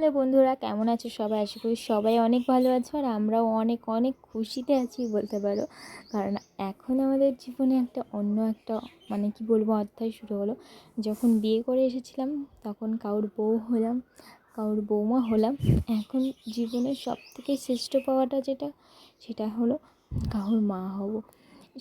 Hello বন্ধুরা, কেমন আছো সবাই? আশা করি সবাই অনেক ভালো আছো আর আমরাও অনেক অনেক খুশিতে আছি বলতে পারো। কারণ এখন আমাদের জীবনে একটা অন্য একটা মানে কি বলব, অধ্যায় শুরু হলো। যখন বিয়ে করে এসেছিলাম, তখন কাউর বউ হলাম কাউর বৌমা হলাম। এখন জীবনের সব থেকে শ্রেষ্ঠ পাওয়াটা যেটা, সেটা হলো কাউর মা হব।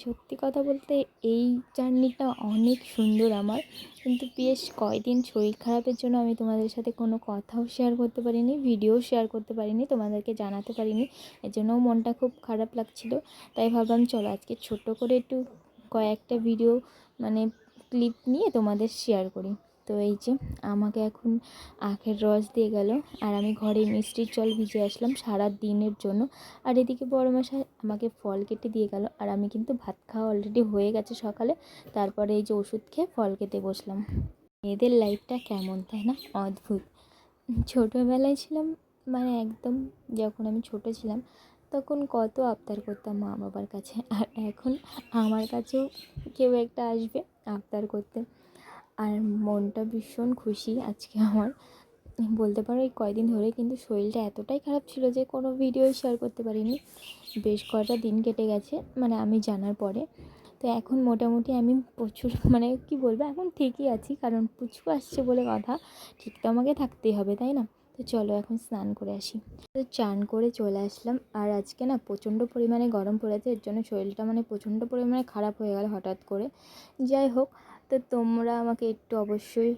সত্যি কথা বলতে এই জার্নিটা অনেক সুন্দর আমার। কিন্তু বেশ কয়দিন শরীর খারাপের জন্য আমি তোমাদের সাথে কোনো কথাও শেয়ার করতে পারিনি ভিডিও শেয়ার করতে পারিনি, তোমাদেরকে জানাতে পারিনি। এর জন্যও মনটা খুব খারাপ লাগছিল। তাই ভাবলাম চলো আজকে ছোট করে একটু কয়েকটা ভিডিও মানে ক্লিপ নিয়ে তোমাদের শেয়ার করি। তো এই যে আমাকে এখন আখের রস দিয়ে গেল। আর আমি ঘরে মিষ্টির জল ভিজে আসলাম সারা দিনের জন্য। আর এদিকে বড় মশাই আমাকে ফল কেটে দিয়ে গেল। আর আমি কিন্তু ভাত খাওয়া অলরেডি হয়ে গেছে সকালে। তারপরে এই যে ওষুধ খেয়ে ফল খেতে বসলাম। মেয়েদের লাইফটা কেমন, তাই না? অদ্ভুত। ছোটোবেলায় ছিলাম মানে একদম যখন আমি ছোট ছিলাম, তখন কত আবদার করতাম মা বাবার কাছে। আর এখন আমার কাছেও কেউ একটা আসবে আবদার করতে। আর মনটা ভীষণ খুশি আজকে আমার। বলতে পারো এই কয়দিন ধরে কিন্তু শরীরটা এতটাই খারাপ ছিল যে কোনো ভিডিও শেয়ার করতে পারিনি। বেশ কয়টা দিন কেটে গেছে মানে আমি জানার পরে। তো এখন মোটামুটি আমি প্রচুর মানে কি বলব, এখন ঠিকই আছি, কারণ পুচকু আসছে বলে কথা ঠিক তো আমাকে থাকতেই হবে, তাই না? তো চলো এখন স্নান করে আসি। তো চান করে চলে আসলাম, আর আজকে না প্রচণ্ড পরিমাণে গরম পড়েছে, এর জন্য শরীরটা মানে প্রচণ্ড পরিমাণে খারাপ হয়ে গেল হঠাৎ করে। যাই হোক তো তোমরা আমাকে একটু অবশ্যই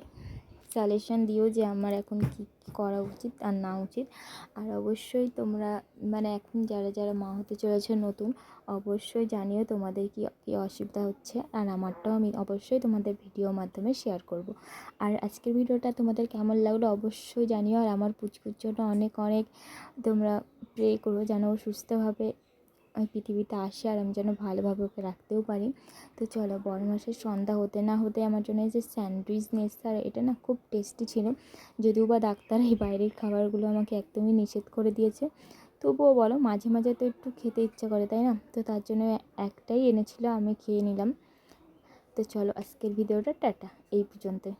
সাজেশান দিও যে আমার এখন কী করা উচিত আর না উচিত। আর অবশ্যই তোমরা মানে এখন যারা যারা মা হতে চলেছে নতুন, অবশ্যই জানিও তোমাদের কি, কী অসুবিধা হচ্ছে। আর আমারটাও আমি অবশ্যই তোমাদের ভিডিওর মাধ্যমে শেয়ার করব। আর আজকের ভিডিওটা তোমাদের কেমন লাগল অবশ্যই জানিও। আর আমার পুচকুর অনেক অনেক তোমরা প্রে করো যেন সুস্থভাবে ওই পৃথিবীতে আসে আর আমি যেন ভালোভাবে ওকে রাখতেও পারি। তো চলো বড় মাসের সন্ধ্যা হতে না হতে আমার জন্য এই যে স্যান্ডউইচ নিয়ে এসছে আর এটা না খুব টেস্টি ছিল। যদিও বা ডাক্তার এই বাইরের খাবারগুলো আমাকে একদমই নিষেধ করে দিয়েছে। তবুও বলো মাঝে মাঝে তো একটু খেতে ইচ্ছা করে, তাই না? তো তার জন্য একটাই এনেছিল, আমি খেয়ে নিলাম। তো চলো আজকের ভিডিওটা টাটা, এই পর্যন্তই।